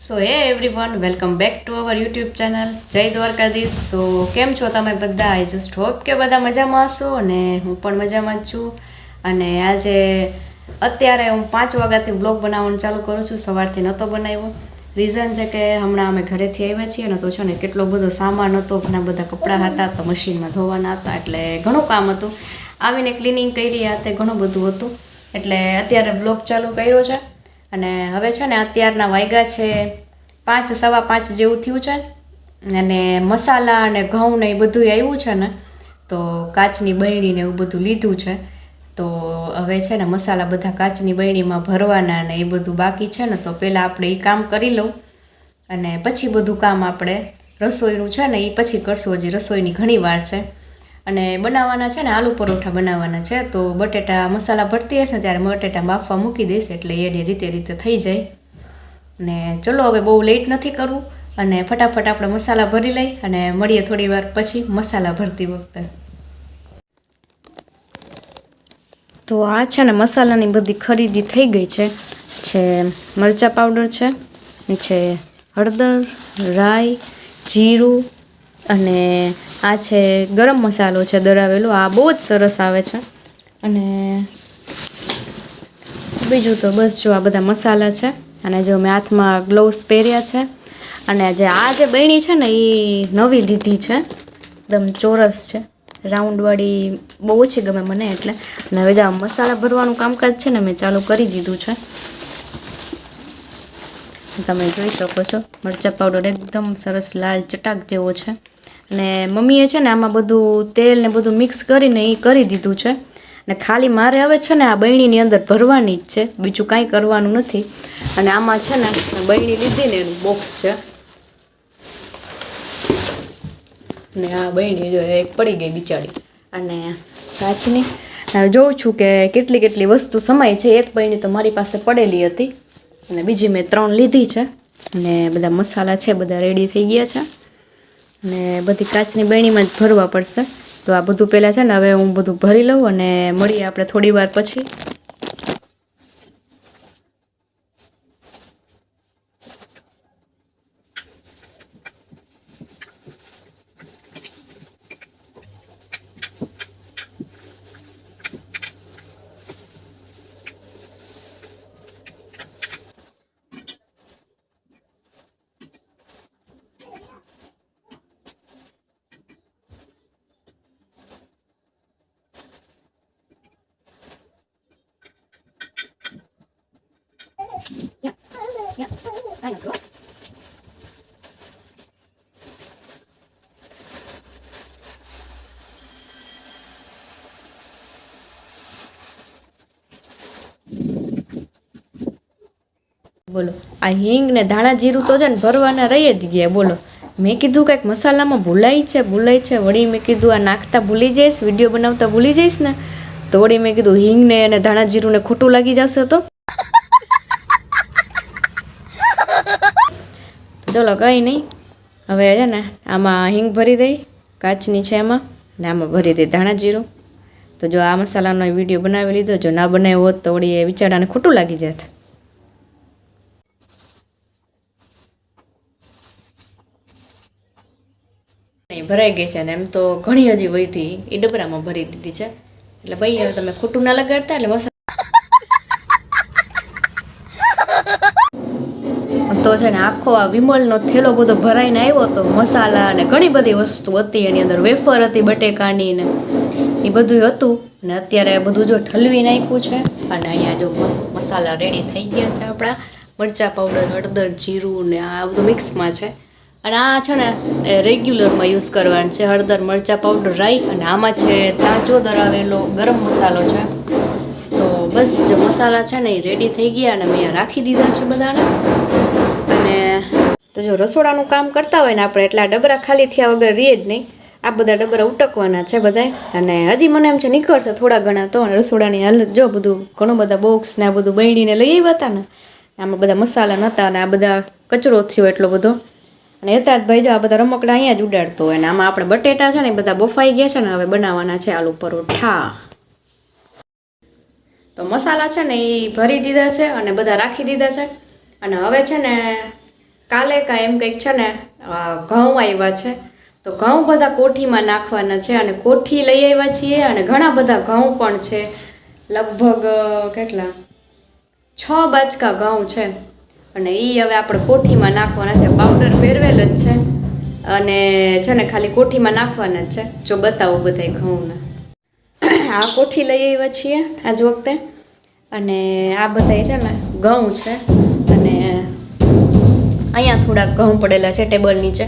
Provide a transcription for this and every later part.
So hey everyone welcome back to our YouTube channel જય દ્વારકાધીશ સો કેમ છો તમે બધા? આઈ જસ્ટ હોપ કે બધા મજામાં હશો અને હું પણ મજામાં જ છું. અને આજે અત્યારે હું પાંચ વાગ્યાથી બ્લોગ બનાવવાનું ચાલુ કરું છું. સવારથી નહોતો બનાવ્યો. રીઝન છે કે હમણાં અમે ઘરેથી આવ્યા છીએ ને તો છે ને કેટલો બધો સામાન હતો, ઘણા બધા કપડાં હતા, તો મશીનમાં ધોવાના હતા, એટલે ઘણું કામ હતું. આવીને ક્લિનિંગ કરી આ તે ઘણું બધું હતું. એટલે અત્યારે બ્લોગ ચાલુ કર્યો છે. અને હવે છે ને અત્યારના વાગ્યા છે પાંચ, સવા પાંચ જેવું થયું છે. અને મસાલા અને ઘઉં ને એ બધું આવ્યું છે ને, તો કાચની બરણી ને એવું બધું લીધું છે. તો હવે છે ને મસાલા બધા કાચની બરણીમાં ભરવાના ને એ બધું બાકી છે ને, તો પહેલાં આપણે એ કામ કરી લઉં. અને પછી બધું કામ આપણે રસોઈનું છે ને એ પછી કરશું. હજી રસોઈની ઘણી વાર છે. અને બનાવવાના છે ને આલુ પરોઠા બનાવવાના છે, તો બટેટા મસાલા ભરતી હશે ને ત્યારે બટેટા બાફવા મૂકી દઈશ એટલે એની રીતે રીતે થઈ જાય. અને ચલો હવે બહુ લેટ નથી કરવું અને ફટાફટ આપણે મસાલા ભરી લઈ અને મળીએ થોડી વાર પછી મસાલા ભરતી વખતે. તો આ છે ને મસાલાની બધી ખરીદી થઈ ગઈ છે. છે મરચાં પાવડર છે છે હળદર, રાઈ, જીરું અને આ છે ગરમ મસાલો છે દળાવેલો આ બહુ જ સરસ આવે છે. અને બીજું તો બસ જો આ બધા મસાલા છે. અને જો મેં હાથમાં ગ્લોવ્સ પહેર્યા છે. અને જે આ જે બહેણી છે ને એ નવી લીધી છે. એકદમ ચોરસ છે. રાઉન્ડવાળી બહુ ઓછી ગમે મને એટલે. અને હવે જે આ મસાલા ભરવાનું કામકાજ છે ને, મેં ચાલુ કરી દીધું છે. તમે જોઈ શકો છો. મરચાં પાવડર એકદમ સરસ લાલ ચટાક જેવો છે. અને મમ્મીએ છે ને આમાં બધું તેલ ને બધું મિક્સ કરીને એ કરી દીધું છે. ને ખાલી મારે હવે છે ને આ બહેણીની અંદર ભરવાની જ છે. બીજું કાંઈ કરવાનું નથી. અને આમાં છે ને બહેણી લીધી ને એનું બોક્સ છે. ને આ બહેણી જો એક પડી ગઈ બિચારી. અને કાચની જોઉં છું કે કેટલી કેટલી વસ્તુ સમાય છે. એક બૈણી તો મારી પાસે પડેલી હતી. અને બીજી મેં ત્રણ લીધી છે. અને બધા મસાલા છે, બધા રેડી થઈ ગયા છે. અને બધી કાચની બહેણીમાં જ ભરવા પડશે. તો આ બધું પહેલાં છે ને, હવે હું બધું ભરી લઉં અને મળીએ આપણે થોડી વાર પછી. બોલો, આ હિંગ ને ધાણા જીરું તો છે ને ભરવાના રહી જ ગયા, બોલો. મેં કીધું કંઈક મસાલામાં ભૂલાઈ છે ભૂલાઈ છે. વળી મેં કીધું, આ નાખતા ભૂલી જઈશ, વીડિયો બનાવતા ભૂલી જઈશ ને. તો વળી મેં કીધું, હિંગને અને ધાણા જીરુંને ખોટું લાગી જશે તો તો ચલો કંઈ નહીં. હવે છે ને, આમાં હિંગ ભરી દઈ, કાચની છે એમાં, ને આમાં ભરી દઈ ધાણા જીરું. તો જો આ મસાલાનો વીડિયો બનાવી લીધો, જો ના બનાવ્યો હોત તો વળી એ બિચારાને ખોટું લાગી જાત. ભરાઈ ગઈ છે ને, એમ તો ઘણી હજી વહીથી એ ડબરામાં ભરી દીધી છે. એટલે ભાઈ, હવે તમે ખોટું ના લગાડતા, એટલે મસાલા તો છે ને આખો આ વિમલનો થેલો બધો ભરાઈને આવ્યો તો મસાલા અને ઘણી બધી વસ્તુ હતી. એની અંદર વેફર હતી, બટેકાની ને એ બધું હતું. અને અત્યારે બધું જો ઠલવી નાખ્યું છે અને અહીંયા જો મસ્ત મસાલા રેડી થઈ ગયા છે આપણા. મરચાં પાવડર હળદર, જીરું ને આ બધું મિક્સમાં છે. અને આ છે ને, એ રેગ્યુલરમાં યુઝ કરવાનું છે. હળદર, મરચાં પાવડર રાઈ અને આમાં છે તાજો દરાવેલો ગરમ મસાલો છે. તો બસ, જો મસાલા છે ને એ રેડી થઈ ગયા અને મેં રાખી દીધા છે બધાને. અને તો જો રસોડાનું કામ કરતા હોય ને આપણે, એટલા ડબરા ખાલી થયા વગર રહીએ જ નહીં. આ બધા ડબરા ઉટકવાના છે બધાય. અને હજી મને એમ છે નીકળશે થોડા ઘણા તો રસોડાની હાલત જો બધું ઘણું બધા બોક્સ ને આ બધું બહીણીને લઈ આવ્યા હતા ને, આમાં બધા મસાલા નહોતા અને આ બધા કચરો થયો એટલો બધો. અને એતા જ આ બધા રમકડા અહીંયા જ ઉડાડતો હોય ને, આમાં આપણે બટેટા છે ને બધા બફાઈ ગયા છે ને, હવે બનાવવાના છે આલુ પરોઠા. તો મસાલા છે ને એ ભરી દીધા છે અને બધા રાખી દીધા છે. અને હવે છે ને કાલે કાંઈ એમ કંઈક છે ને ઘઉં આવ્યા છે. તો ઘઉં બધા કોઠીમાં નાખવાના છે અને કોઠી લઈ આવ્યા છીએ અને ઘણા બધા ઘઉં પણ છે. લગભગ કેટલા? છ બાચકા ઘઉં છે. અને એ હવે આપણે કોઠીમાં નાખવાના છે. પાવડર ફેરવેલ જ છે. અને છે ને ખાલી કોઠીમાં નાખવાના જ છે. જો બતાવો બધાય ઘઉંના. આ કોઠી લઈ આવ્યા છીએ આજ વખતે. અને આ બધાય છે ને ઘઉં છે. થોડાક ઘઉં પડેલા છે ટેબલ નીચે.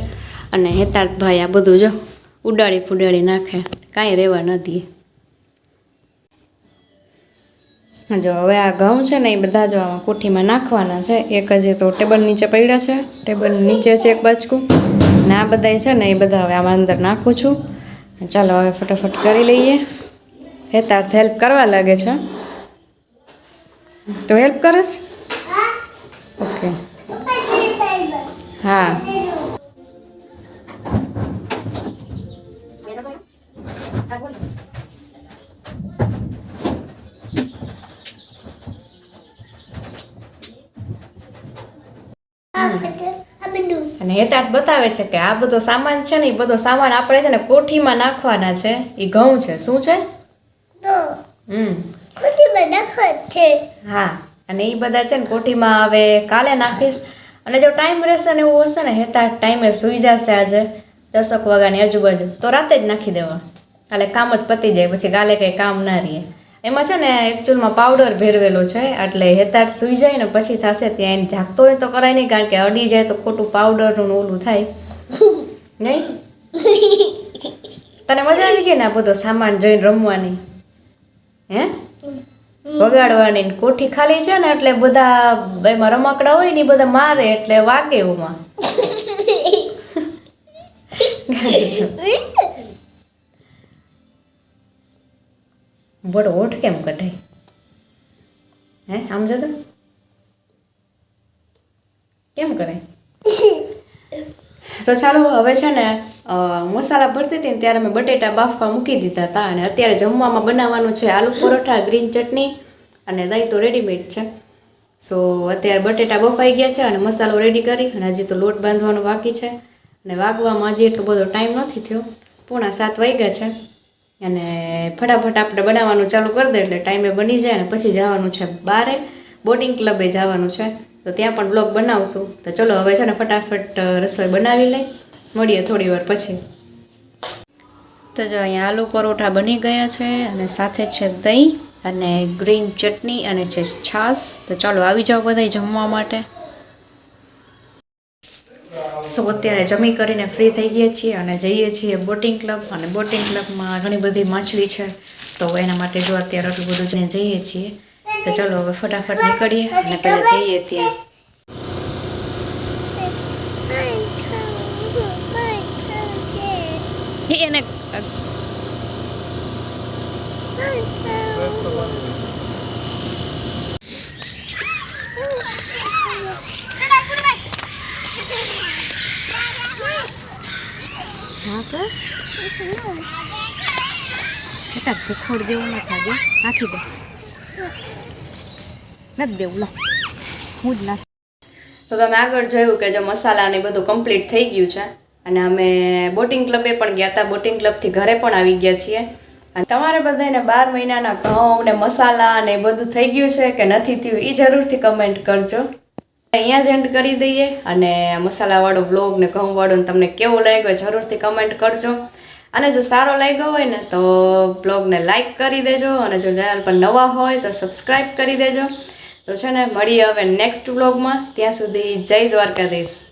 અને હેતાર્થભાઈ આ બધું જો ઉડાડી ફુડાડી નાખે. કાંઈ રહેવા ન દે. જો હવે આ ઘઉં છે ને એ બધા જો આમાં કોઠીમાં નાખવાના છે. એક હજી તો ટેબલ નીચે પડ્યા છે. ટેબલ નીચે છે એક બાજકું. ને આ બધા છે ને એ બધા હવે આમાં અંદર નાખું છું. ચાલો હવે ફટાફટ કરી લઈએ. હેતાર્થ હેલ્પ કરવા લાગે છે. તો હેલ્પ કરસ? ઓકે. હા. અને હેતાર્થ બતાવે છે કે આ બધો સામાન છે ને એ બધો સામાન આપણે છે ને કોઠીમાં નાખવાના છે. એ ઘઉં છે. શું છે? હમ. છે. હા. અને એ બધા છે ને કોઠીમાં હવે કાલે નાખીશ. અને જો ટાઈમ રહેશે ને એવું હશે ને હેતા ટાઈમે સૂઈ જશે આજે, દસક વાગ્યાની આજુબાજુ. તો રાતે જ નાખી દેવા. કાલે કામ જ પતી જાય, પછી કાલે કંઈ કામ ના રહીએ એમાં છે ને એકચ્યુઅલમાં પાવડર ભેરવેલો છે, એટલે હેતાટ સૂઈ જાય ને પછી થશે ત્યાં એને જાગતો હોય તો કરાય નહીં, કારણ કે અડી જાય તો ખોટું પાવડરનું ઓલું થાય. નહીં? તને મજા આવી ગઈ ને આ બધો સામાન જોઈને રમવાની? હે? વગાડવાની કોઠી ખાલી છે ને એટલે બધા એમાં રમકડા હોય ને બધા મારે એટલે વાગે એમાં બડો ઓઠ કેમ કઢાય હે, આમ જતો? કેમ કરાય તો ચાલો, હવે છે ને મસાલા ભરતી હતી ને ત્યારે મેં બટેટા બાફવા મૂકી દીધા હતા અને અત્યારે જમવામાં બનાવવાનું છે આલુ પરોઠા ગ્રીન ચટણી અને દહીં તો રેડીમેડ છે. સો અત્યારે બટેટા બફાઈ ગયા છે અને મસાલો રેડી કરી અને હજી તો લોટ બાંધવાનો બાકી છે. અને વાગવામાં હજી એટલો બધો ટાઈમ નથી થયો. પૂણા સાત વાગ્યા છે. અને ફટાફટ આપણે બનાવવાનું ચાલુ કરી દે એટલે ટાઈમે બની જાય અને પછી જવાનું છે બારે. બોટિંગ ક્લબે જવાનું છે. તો ત્યાં પણ બ્લોગ બનાવશું. તો ચલો હવે છે ને ફટાફટ રસોઈ બનાવી લઈ મળીએ થોડી વાર પછી. તો જો અહીંયા આલુ પરોઠા બની ગયા છે અને સાથે છે દહીં અને ગ્રીન ચટણી અને છે છાશ. તો ચાલો આવી જાઓ બધા જમવા માટે. સો અત્યારે જમી કરીને ફ્રી થઈ ગયા છીએ અને જઈએ છીએ બોટિંગ ક્લબ અને બોટિંગ ક્લબમાં ઘણી બધી માછલી છે. તો એના માટે જો અત્યારે આટલું બધું જઈએ છીએ. તો ચલો હવે ફટાફટ નીકળીએ અને પહેલાં જઈએ ત્યાં. એને બેટા ભૂખોડ જેવું નથી આજે નાખી દે. નથી દેવું લા. હું જ નાખી તો તમે આગળ જોયું કે જો મસાલા ને બધું કમ્પ્લીટ થઈ ગયું છે. અને અમે બોટિંગ ક્લબે પણ ગયા હતા. બોટિંગ ક્લબથી ઘરે પણ આવી ગયા છીએ. અને તમારે બધાને બાર મહિનાના ઘઉં ને મસાલા ને બધું થઈ ગયું છે કે નથી થયું એ જરૂરથી કમેન્ટ કરજો. અહીંયા જ એન્ડ કરી દઈએ અને મસાલાવાળો બ્લોગ ને ઘઉંવાળો ને તમને કેવો લાગ્યો જરૂરથી કમેન્ટ કરજો. અને જો સારો લાગ્યો હોય ને તો બ્લોગને લાઈક કરી દેજો અને જો ચેનલ પર નવા હોય તો સબસ્ક્રાઈબ કરી દેજો. તો છે ને, મળીએ હવે નેક્સ્ટ બ્લોગમાં ત્યાં સુધી જય દ્વારકાધીશ.